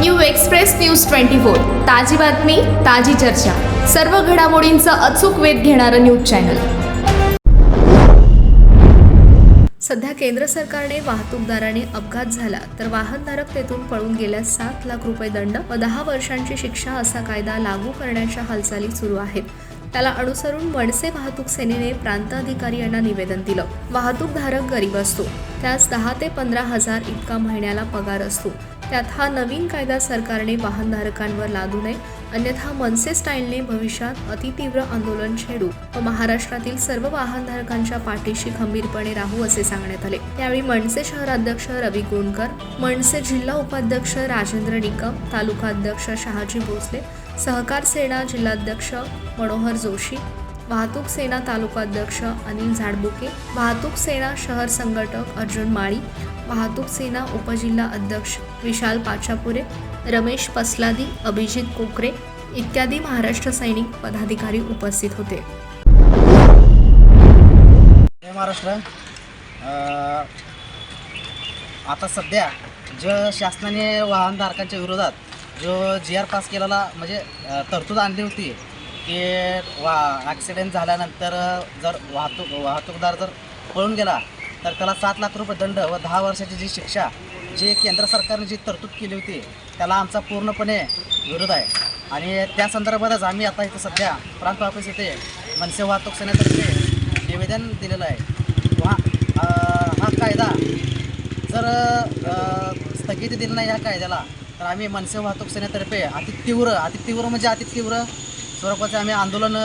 New express news twenty four. ताजी बातमी ताजी चर्चा. सर्व घडामोडींचा अचूक वेध घेणारं न्यूज चॅनल. सध्या केंद्र सरकारने वाहतूकदाराने अपघात झाला तर वाहनधारक तेथून पळून गेल्यास सात लाख रुपये दंड व दहा वर्षांची शिक्षा असा कायदा लागू करण्याच्या हालचाली सुरू आहेत. त्याला अनुसरून मनसे वाहतूक सेनेने प्रांताधिकारी यांना निवेदन दिलं. वाहतूकधारक गरीब असतो. त्यास दहा ते पंधरा हजार इतका महिन्याला पगार असतो. त्यात हा नवीन कायदा सरकारने वाहनधारकांवर लादू नये अन्यथा मनसे स्टाईलने भविष्यात अतितीव्र आंदोलन छेडू. व महाराष्ट्रातील सर्व वाहनधारकांच्या पाठीशी खंबीरपणे राहू असे सांगण्यात आले. यावेळी मनसे शहराध्यक्ष रवी गोंडकर मनसे जिल्हा उपाध्यक्ष राजेंद्र निकम तालुका अध्यक्ष शहाजी भोसले सहकार सेना जिल्हाध्यक्ष मनोहर जोशी वाहतूक सेना तालुका अध्यक्ष अनिल झाडबुके वाहतूक सेना शहर संघटक अर्जुन माळी वाहतूक सेना उपजिल्हा अध्यक्ष विशाल पाचापुरे रमेश पसलादी अभिजित कोकरे इत्यादी महाराष्ट्र सैनिक पदाधिकारी उपस्थित होते. महाराष्ट्र. आता सध्या जो शासनाने वाहनधारकांच्या विरोधात जो जी आर पास केलेला म्हणजे तरतूद आणली होती की वा ॲक्सिडेंट झाल्यानंतर जर वाहतूक वाहतूकदार जर पळून गेला तर त्याला सात लाख रुपये दंड व दहा वर्षाची जी शिक्षा जी केंद्र सरकारने जी तरतूद केली होती त्याला आमचा पूर्णपणे विरोध आहे. आणि त्या संदर्भातच आम्ही आता इथं सध्या प्रांत ऑफिस येथे मनसे वाहतूक सेनेतर्फे निवेदन दिलेलं आहे. वा हा कायदा जर स्थगिती दिली नाही या कायद्याला तर आम्ही मनसे वाहतूक सेनेतर्फे अति तीव्र अति तीव्र म्हणजे अति तीव्र स्वरूपाचे आम्ही आंदोलन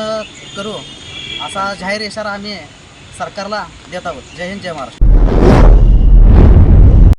करू. असा जाहीर इशारा आम्ही सरकारला देत आहोत. जय हिंद जय महाराष्ट्र.